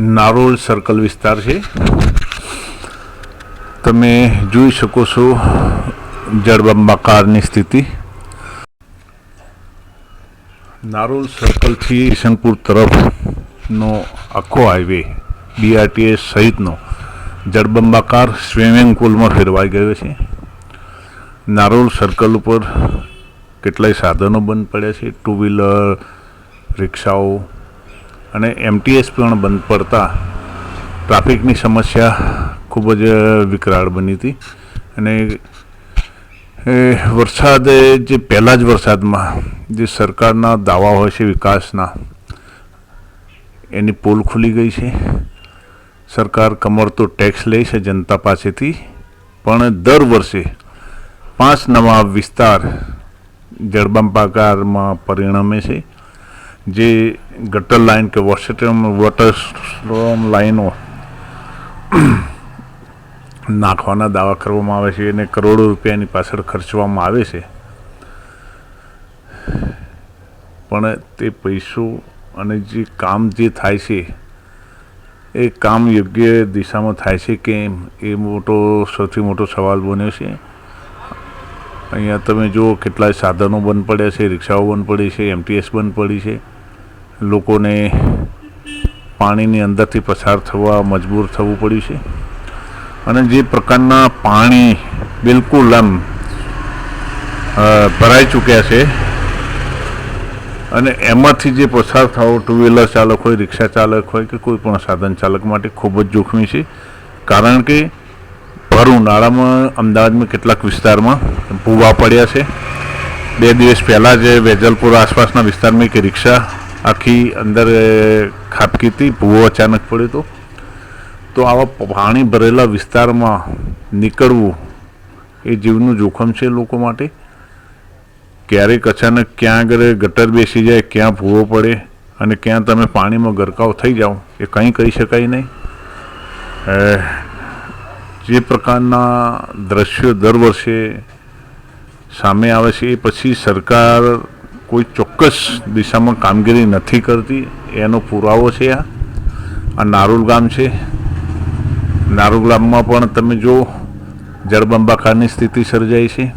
Narol circle વિસ્તાર છે. તમે જોઈ શકો છો જળબંબાકારની સ્થિતિ. નારોલ સર્કલથી ઈશનપુર તરફનો આખો હાઈવે બીઆરટીએસ સહિતનો જળબંબાકાર સ્વિમિંગ પુલમાં ફેરવાઈ ગયો છે. નારોલ સર્કલ ઉપર કેટલાય સાધનો બંધ પડ્યા છે. ટુ વ્હીલર, રિક્ષાઓ અને એમટીએસ પણ બંધ પડતા ટ્રાફિકની સમસ્યા ખૂબ જ વિકરાળ બની હતી. અને વરસાદ જે પહેલાં જ વરસાદમાં જે સરકારના દાવા હોય છે વિકાસના, એની પોલ ખુલી ગઈ છે. સરકાર કમર તો ટેક્સ લે છે જનતા પાસેથી, પણ દર વર્ષે પાંચ નવા વિસ્તાર જળબંપાકારમાં પરિણમે છે. જે ગટર લાઇન કે વોશિટમ વોટર સ્ટ્રોમ લાઈનો નાખવાના દાવા કરવામાં આવે છે અને કરોડો રૂપિયાની પાછળ ખર્ચવામાં આવે છે. પણ તે પૈસો અને જે કામ જે થાય છે, એ કામ યોગ્ય દિશામાં થાય છે કે એ મોટો, સૌથી મોટો સવાલ બન્યો છે. અહીંયા તમે જુઓ કેટલાય સાધનો બંધ પડ્યા છે, રિક્ષાઓ બંધ પડી છે એમટીએસ બંધ પડી છે. લોકોને પાણીની અંદરથી પસાર થવા, મજબૂર થવું પડ્યું છે. અને જે પ્રકારના પાણી બિલકુલ આમ ભરાઈ ચૂક્યા છે અને એમાંથી જે પસાર થવો ટુ વ્હીલર ચાલક હોય, રિક્ષા ચાલક હોય કે કોઈ પણ સાધન ચાલક માટે ખૂબ જ જોખમી છે. કારણ કે ભરું નાળામાં અમદાવાદમાં કેટલાક વિસ્તારમાં ભૂવા પડ્યા છે. બે દિવસ પહેલાં જે વેજલપુર આસપાસના વિસ્તારમાં એક રિક્ષા આખી અંદર ખાબકી હતી, ભૂવો અચાનક પડ્યો હતો. તો આવા પાણી ભરેલા વિસ્તારમાં નીકળવું એ જીવનું જોખમ છે લોકો માટે. ક્યારેક અચાનક ક્યાં આગળ ગટર બેસી જાય, ક્યાં ભૂવો પડે અને ક્યાં તમે પાણીમાં ગરકાવ થઈ જાઓ, એ કંઈ કહી શકાય નહીં. જે પ્રકારના દ્રશ્યો દર વર્ષે સામે આવે છે, એ પછી સરકાર કોઈ ચોક્કસ દિશામાં કામગીરી નથી કરતી. એનો પુરાવો છે આ. આ નારુલ ગામ છે. નારુલ ગામમાં પણ તમે જો જળબંબાકારની સ્થિતિ સર્જાઈ છે.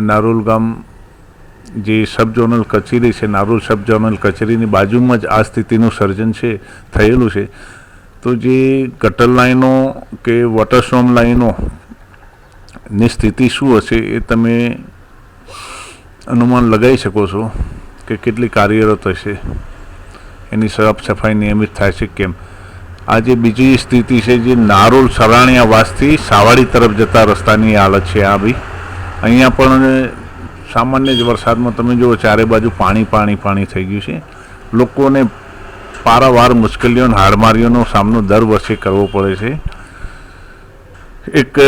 નારુલ ગામ જે સબ ઝોનલ કચેરી છે, નારુલ સબ ઝોનલ કચેરીની બાજુમાં જ આ સ્થિતિનું સર્જન છે, થયેલું છે. તો જે ગટર લાઈનો કે વોટરસોમ લાઈનો ની સ્થિતિ શું હશે એ તમે અનુમાન લગાવી શકો છો કે કેટલી કાર્યરત હશે, એની સાફ સફાઈ નિયમિત થાય છે કેમ? આ જે બીજી સ્થિતિ છે, જે નારોલ સરાણીયા વાસથી સાવાડી તરફ જતા રસ્તાની હાલત છે આ બી. અહીંયા પણ સામાન્ય જ વરસાદમાં તમે જુઓ, ચારે બાજુ પાણી પાણી પાણી થઈ ગયું છે. લોકોને પારાવાર મુશ્કેલીઓ હાડમારીઓનો સામનો દર વર્ષે કરવો પડે છે. એક